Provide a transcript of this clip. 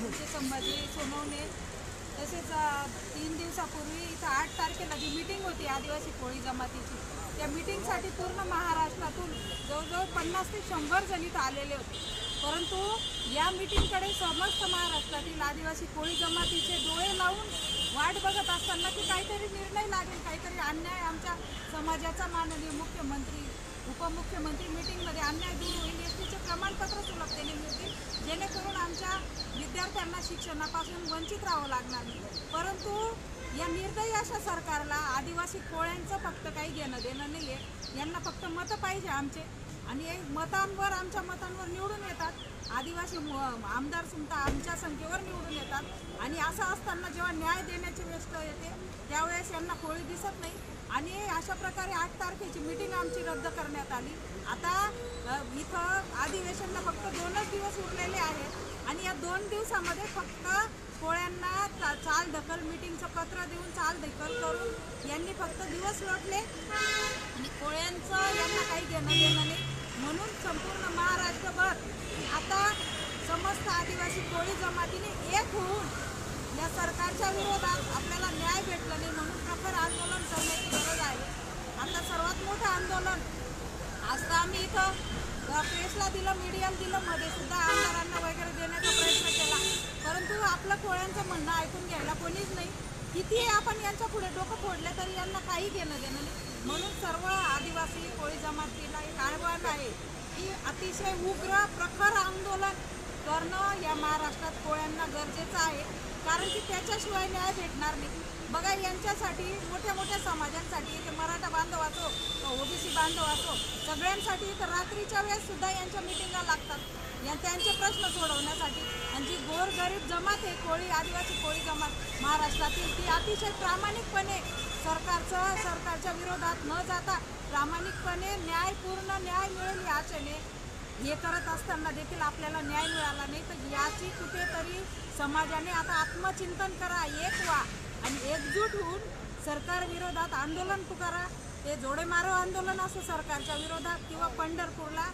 म्हणजे संभाजी सोनवणे. तसेच तीन दिवसापूर्वी इथं आठ तारखेला जी मीटिंग होती आदिवासी कोळी जमातीची त्या मीटिंगसाठी पूर्ण महाराष्ट्रातून जवळजवळ पन्नास ते शंभर जण इथं आलेले होते. परंतु या मीटिंगकडे समस्त महाराष्ट्रातील आदिवासी कोळी जमातीचे डोळे लावून वाट बघत असताना की काहीतरी निर्णय लागेल काहीतरी अन्याय आमच्या समाजाचा माननीय मुख्यमंत्री उपमुख्यमंत्री मीटिंगमध्ये अन्याय दूर होईल एस तर त्यांना शिक्षणापासून वंचित राहावं लागणार नाही. परंतु या निर्दयी अशा सरकारला आदिवासी कोळ्यांचं फक्त काही घेणं देणं नाही आहे यांना फक्त मतं पाहिजे आमचे. आणि हे मतांवर आमच्या मतांवर निवडून येतात. आदिवासी म- आमदार सुद्धा आमच्या संख्येवर निवडून येतात. आणि असं असताना जेव्हा न्याय देण्याची व्यस्त येते त्यावेळेस यांना कोळी दिसत नाही. आणि अशा प्रकारे आठ तारखेची मीटिंग आमची रद्द करण्यात आली. आता इथं अधिवेशनला फक्त दोनच दिवस उरलेले आहेत. या दोन दिवसामध्ये फक्त कोळ्यांना चा चाल ढकल मिटिंगचं पत्र देऊन चाल ढकल करून यांनी फक्त दिवस लोटले. आणि कोळ्यांचं यांना काही घेणं देणं नाही. म्हणून संपूर्ण महाराष्ट्रभर आता समस्त आदिवासी कोळी जमातीने एक होऊन या सरकारच्या विरोधात आपल्याला न्याय भेटला नाही म्हणून प्रखर आंदोलन करण्याची गरज आहे. आता सर्वात मोठं आंदोलन आज आम्ही इथं प्रेसला दिलं मीडियाला दिलं मध्ये सुद्धा आमदारांना वगैरे देण्याचा प्रयत्न केला. परंतु आपलं कोळ्यांचं म्हणणं ऐकून घ्यायला कोणीच नाही. कितीही आपण यांच्या पुढे डोकं फोडले तरी यांना काही घेणं देणं नाही. म्हणून सर्व आदिवासी कोळी जमातीला एक आव्हान आहे की अतिशय उग्र प्रखर आंदोलन करणं या महाराष्ट्रात कोळ्यांना गरजेचं आहे. कारण की त्याच्याशिवाय न्याय भेटणार नाही. बघा यांच्यासाठी मोठ्या मोठ्या समाजांसाठी ते मराठा बांधव असो ओबीसी बांधव असो सगळ्यांसाठी तर रात्रीच्या वेळेस सुद्धा यांच्या मिटिंगा लागतात. या त्यांचे प्रश्न सोडवण्यासाठी. आणि जी गोरगरीब जमात आहे कोळी आदिवासी कोळी जमात महाराष्ट्रातील ती अतिशय प्रामाणिकपणे सरकारचं सरकारच्या विरोधात न जाता प्रामाणिकपणे न्यायपूर्ण न्याय मिळेल या आशेने हे करत असताना देखील आपल्याला न्याय मिळाला नाही. तर याची कुठेतरी समाजाने आता आत्मचिंतन करा एक व्हा आणि एकजूट होऊन सरकार विरोधात आंदोलन पुकारा. ते जोडेमारो आंदोलन असो सरकारच्या विरोधात किंवा पंढरपूरला.